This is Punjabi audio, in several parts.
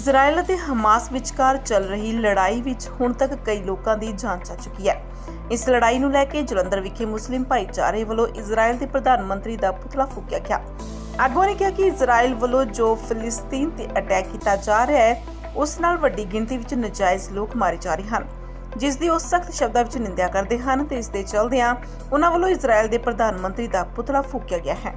ਇਜ਼ਰਾਈਲ ਅਤੇ ਹਮਾਸ ਵਿਚਕਾਰ ਚੱਲ ਰਹੀ ਲੜਾਈ ਵਿੱਚ ਹੁਣ ਤੱਕ ਕਈ ਲੋਕਾਂ ਦੀ ਜਾਨ ਜਾ ਚੁੱਕੀ ਹੈ। ਇਸ ਲੜਾਈ ਨੂੰ ਲੈ ਕੇ ਜਲੰਧਰ ਵਿਖੇ ਮੁਸਲਿਮ ਭਾਈਚਾਰੇ ਵੱਲੋਂ ਇਜ਼ਰਾਈਲ ਦੇ ਪ੍ਰਧਾਨ ਮੰਤਰੀ ਦਾ ਪੁਤਲਾ ਫੂਕਿਆ ਗਿਆ। ਆਗੂਆਂ ਨੇ ਕਿਹਾ ਕਿ ਇਜ਼ਰਾਈਲ ਵੱਲੋਂ ਜੋ ਫਿਲਿਸਤੀਨ ਤੇ ਅਟੈਕ ਕੀਤਾ ਜਾ ਰਿਹਾ ਹੈ, ਉਸ ਨਾਲ ਵੱਡੀ ਗਿਣਤੀ ਵਿੱਚ ਨਜਾਇਜ਼ ਲੋਕ ਮਾਰੇ ਜਾ ਰਹੇ ਹਨ। ਜਿਸ ਦੀ ਉਹ ਸਖਤ ਸ਼ਬਦਾਂ ਵਿੱਚ ਨਿੰਦਿਆ ਕਰਦੇ ਹਨ ਤੇ ਇਸ ਦੇ ਚਲਦਿਆਂ ਉਹਨਾਂ ਵੱਲੋਂ ਇਜ਼ਰਾਈਲ ਦੇ ਪ੍ਰਧਾਨ ਮੰਤਰੀ ਦਾ ਪੁਤਲਾ ਫੂਕਿਆ ਗਿਆ ਹੈ।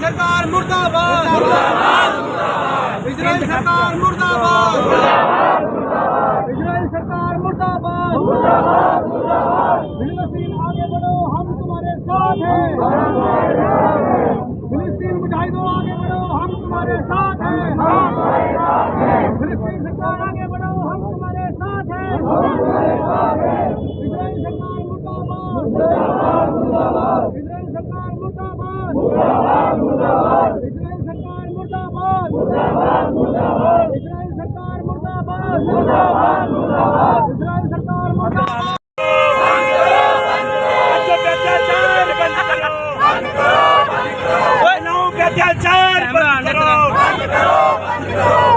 ਸਰਕਾਰ ਮੁਰਦਾਬਾਦ! ਮੁਰਦਾਬਾਦ! ਮੁਰਦਾਬਾਦ! ਇਜ਼ਰਾਈਲ ਸਰਕਾਰ ਮੁਰਦਾਬਾਦ ਮੁਰਦਾਬਾਦ ਮੁਰਦਾਬਾਦ ਇਜ਼ਰਾਈਲ ਸਰਕਾਰ ਮੁਰਦਾਬਾਦ ਮੁਰਦਾਬਾਦ ਮੁਰਦਾਬਾਦ फिलिस्तीन आगे बढ़ो हम तुम्हारे साथ हैं फिलिस्तीन मुजाहिदों आगे बढ़ो हम तुम्हारे साथ हैं फिलिस्तीन सरकार आगे बढ़ो हम तुम्हारे साथ हैं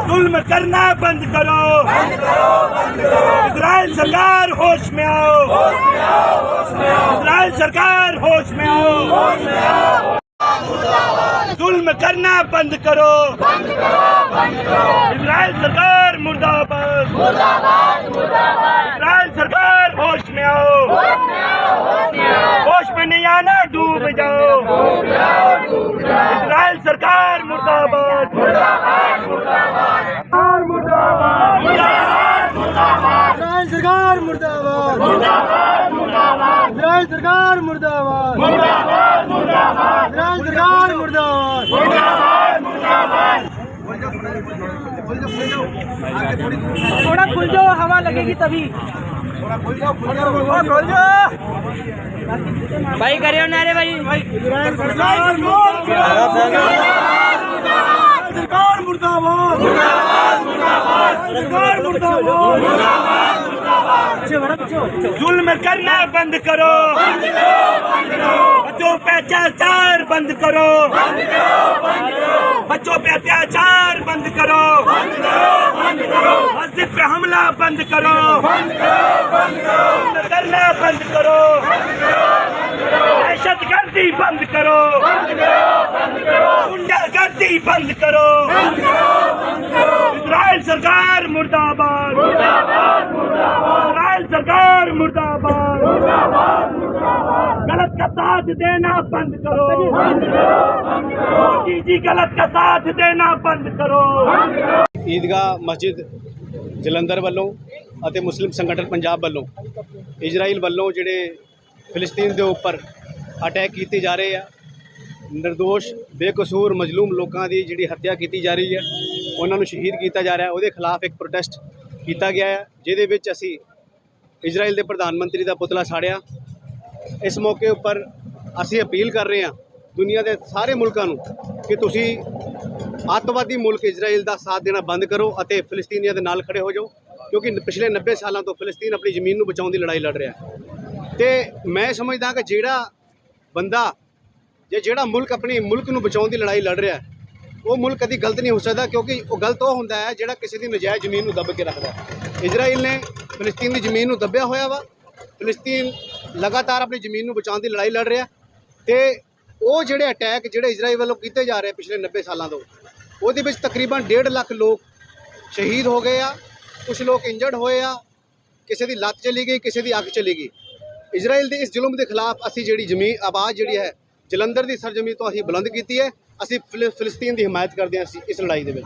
जुल्म करना बंद करो बंद करो बंद करो इजराइल सरकार होश में आओ होश में आओ होश में आओ इजराइल सरकार होश में आओ होश में आओ जुल्म करना बंद करो बंद करो बंद करो इजराइल सरकार मुर्दाबाद मुर्दाबाद मुर्दाबाद इजराइल सरकार होश में आओ होश में आओ होश में नहीं आना डूब जाओ इजराइल सरकार मुर्दाबाद मुर्दाबाद सरकार मुर्दाबाद इजराइल सरकार मुर्दाबाद मुर्दाबाद मुर्दाबाद इजराइल सरकार मुर्दाबाद मुर्दाबाद मुर्दाबाद इजराइल सरकार मुर्दाबाद थोड़ा खुल जाओ हवा लगेगी तभी खोल जाओ भाई करियो नारे भाई इजराइल सरकार सरकार मुर्दाबाद सरकार मुर्दाबाद जुल्म करना बंद करो बच्चों पे अत्याचार बंद करो बच्चों पे अत्याचार बंद करो मस्जिद पे हमला बंद करो जुल्म करना बंद करो दहशत गर्दी बंद करो गुंडागर्दी बंद करो इजराइल सरकार मुर्दाबाद इजराइल सरकार मुर्दाबाद गलत का साथ देना बंद करो मोदी जी गलत का साथ देना बंद करो ਈਦਗਾਹ ਮਸਜਿਦ ਜਲੰਧਰ ਵੱਲੋਂ ਅਤੇ ਮੁਸਲਿਮ ਸੰਗਠਨ ਪੰਜਾਬ ਵੱਲੋਂ ਇਜ਼ਰਾਈਲ ਵੱਲੋਂ ਜਿਹੜੇ ਫਿਲਿਸਤੀਨ ਦੇ ਉੱਪਰ ਅਟੈਕ ਕੀਤੇ ਜਾ ਰਹੇ ਆ ਨਿਰਦੋਸ਼ ਬੇਕਸੂਰ ਮਜ਼ਲੂਮ ਲੋਕਾਂ ਦੀ ਜਿਹੜੀ ਹੱਤਿਆ ਕੀਤੀ ਜਾ ਰਹੀ ਹੈ ਉਹਨਾਂ ਨੂੰ ਸ਼ਹੀਦ ਕੀਤਾ ਜਾ ਰਿਹਾ ਉਹਦੇ ਖਿਲਾਫ ਇੱਕ ਪ੍ਰੋਟੈਸਟ ਕੀਤਾ ਗਿਆ ਹੈ ਜਿਹਦੇ ਵਿੱਚ ਅਸੀਂ ਇਜ਼ਰਾਈਲ ਦੇ ਪ੍ਰਧਾਨ ਮੰਤਰੀ ਦਾ ਪੁਤਲਾ ਸਾੜਿਆ ਇਸ ਮੌਕੇ ਉੱਪਰ ਅਸੀਂ ਅਪੀਲ ਕਰ ਰਹੇ ਹਾਂ ਦੁਨੀਆ ਦੇ ਸਾਰੇ ਮੁਲਕਾਂ ਨੂੰ ਕਿ ਤੁਸੀਂ ਅੱਤਵਾਦੀ ਮੁਲਕ ਇਜ਼ਰਾਈਲ ਦਾ ਸਾਥ ਦੇਣਾ ਬੰਦ ਕਰੋ ਅਤੇ ਫਿਲਿਸਤੀਨੀਆਂ ਦੇ ਨਾਲ ਖੜੇ ਹੋ ਜਾਓ, ਕਿਉਂਕਿ ਪਿਛਲੇ 90 ਸਾਲਾਂ ਤੋਂ ਫਿਲਿਸਤੀਨ ਆਪਣੀ ਜ਼ਮੀਨ ਨੂੰ ਬਚਾਉਣ ਦੀ ਲੜਾਈ ਲੜ ਰਿਹਾ ਹੈ। ਤੇ ਮੈਂ ਸਮਝਦਾ ਕਿ ਜਿਹੜਾ ਬੰਦਾ ਜਾਂ ਜਿਹੜਾ ਮੁਲਕ ਆਪਣੀ ਮੁਲਕ ਨੂੰ ਬਚਾਉਣ ਦੀ ਲੜਾਈ ਲੜ ਰਿਹਾ ਉਹ ਮੁਲਕ ਕਦੀ ਗਲਤ ਨਹੀਂ ਹੋ ਸਕਦਾ, ਕਿਉਂਕਿ ਉਹ ਗਲਤ ਉਹ ਹੁੰਦਾ ਹੈ ਜਿਹੜਾ ਕਿਸੇ ਦੀ ਨਜਾਇਜ਼ ਜ਼ਮੀਨ ਨੂੰ ਦੱਬ ਕੇ ਰੱਖਦਾ ਇਜ਼ਰਾਈਲ ਨੇ ਫਿਲਿਸਤੀਨ ਦੀ ਜ਼ਮੀਨ ਨੂੰ ਦੱਬਿਆ ਹੋਇਆ ਵਾ ਫਿਲਿਸਤੀਨ ਲਗਾਤਾਰ ਆਪਣੀ ਜ਼ਮੀਨ ਨੂੰ ਬਚਾਉਣ ਦੀ ਲੜਾਈ ਲੜ ਰਿਹਾ ਤੇ ਉਹ ਜਿਹੜੇ ਅਟੈਕ ਜਿਹੜੇ ਇਜ਼ਰਾਈਲ ਵੱਲੋਂ ਕੀਤੇ ਜਾ ਰਹੇ ਪਿਛਲੇ 90 ਸਾਲਾਂ ਤੋਂ, ਉਹਦੇ ਵਿੱਚ ਤਕਰੀਬਨ 1.5 ਲੱਖ ਲੋਕ ਸ਼ਹੀਦ ਹੋ ਗਏ ਆ ਕੁਝ ਲੋਕ ਇੰਜਰਡ ਹੋਏ ਆ, ਕਿਸੇ ਦੀ ਲੱਤ ਚਲੀ ਗਈ, ਕਿਸੇ ਦੀ ਅੱਖ ਚਲੀ ਗਈ। ਇਜ਼ਰਾਈਲ ਦੇ ਇਸ ਜ਼ੁਲਮ ਦੇ ਖਿਲਾਫ ਅਸੀਂ ਜਿਹੜੀ ਜ਼ਮੀਨ ਆਵਾਜ਼ ਜਿਹੜੀ ਹੈ, ਜਲੰਧਰ ਦੀ ਸਰਜ਼ਮੀਨ ਤੋਂ ਅਸੀਂ ਬੁਲੰਦ ਕੀਤੀ ਹੈ, ਅਸੀਂ ਫਿਲ- ਫਿਲਿਸਤੀਨ ਦੀ ਹਮਾਇਤ ਕਰਦੇ ਹਾਂ ਅਸੀਂ ਇਸ ਲੜਾਈ ਦੇ ਵਿੱਚ।